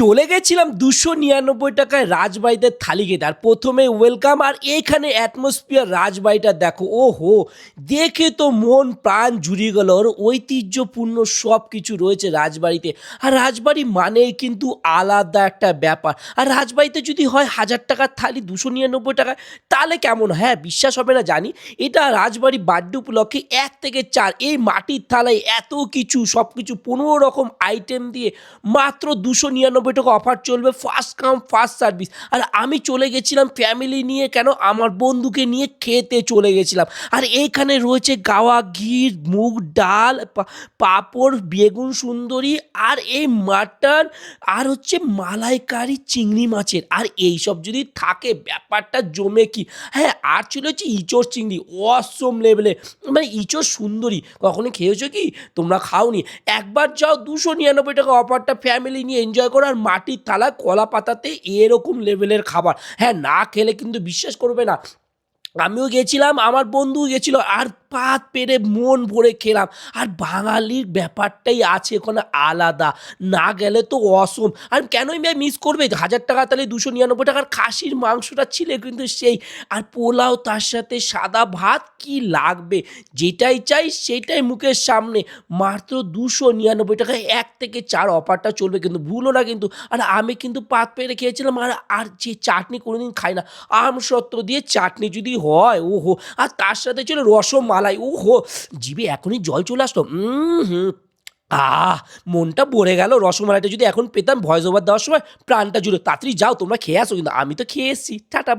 চলে গেছিলাম দুশো নিরানব্বই টাকায় রাজবাড়িতে থালি খেতে। আর প্রথমে ওয়েলকাম আর এখানে অ্যাটমসফিয়ার রাজবাড়িটা দেখো। ও হো দেখে তো মন প্রাণ জুড়িয়ে গেল। ওর ঐতিহ্যপূর্ণ সব কিছু রয়েছে রাজবাড়িতে। আর রাজবাড়ি মানেই কিন্তু আলাদা একটা ব্যাপার। আর রাজবাড়িতে যদি হয় হাজার টাকার থালি দুশো নিরানব্বই টাকায়, তাহলে কেমন? হয়? হ্যাঁ বিশ্বাস হবে না, জানি। এটা রাজবাড়ি বার্থডে উপলক্ষে এক থেকে চার, এই মাটির থালায় এত কিছু সব কিছু পনেরো রকম আইটেম দিয়ে মাত্র দুশো নিরানব্বই টাকা অফার চলবে ফার্স্ট কাম ফার্স্ট সার্ভিস আর আমি চলে গেছিলাম ফ্যামিলি নিয়ে কেন? আমার বন্ধুকে নিয়ে খেতে চলে গেছিলাম। আর এইখানে রয়েছে গাওয়া ঘি মুগ ডাল পাঁপড়, বেগুন সুন্দরী, আর এই মাটন, আর হচ্ছে মালাইকারি চিংড়ি মাছের। আর এই সব যদি থাকে, ব্যাপারটা জমে কি? হ্যাঁ আর ছিল হচ্ছে ইঁচড় চিংড়ি অসম লেভেলে মানে ইঁচড় সুন্দরী। কখনো খেয়েছো কি? তোমরা খাওনি? একবার যাও দুশো নিরানব্বই টাকা অফারটা ফ্যামিলি নিয়ে এনজয় করো। আর মাটির তালা, কলা পাতাতে এরকম লেভেলের খাবার। হ্যাঁ না খেলে কিন্তু বিশ্বাস করবে না। আমিও গেছিলাম, আমার বন্ধু গেছিল, আর পাত পেরে মন ভরে খেলাম। আর বাঙালির ব্যাপারটাই আছে ওখানে আলাদা। না গেলে তো অসম। আর কেনই ভাই মিস করবে? হাজার টাকা তাহলে দুশো নিরানব্বই টাকার খাসির মাংসটা ছিল কিন্তু সেই। আর পোলাও তার সাথে সাদা ভাত কি লাগবে? যেটাই চাই সেটাই মুখের সামনে। মাত্র দুশো নিরানব্বই টাকায় এক থেকে চার অফারটা চলবে কিন্তু। ভুলো না কিন্তু। আর আমি কিন্তু পাত পেরে খেয়েছিলাম। আর আর যে চাটনি কোনোদিন খাই না। আম দিয়ে চাটনি যদি হয়, ওহো। আর তার সাথে ছিল রসমালাই। ওহো, জিভে এখনই জল চলে আসতো হুম আ মনটা ভরে গেল। রসমালাইটা যদি এখন পেতাম ভয়েস ওভার দেওয়ার সময় প্রাণটা জুড়ে। তাড়াতাড়ি যাও, তোমরা খেয়ে আসো। কিন্তু আমি তো খেয়ে এসেছি। Tata bye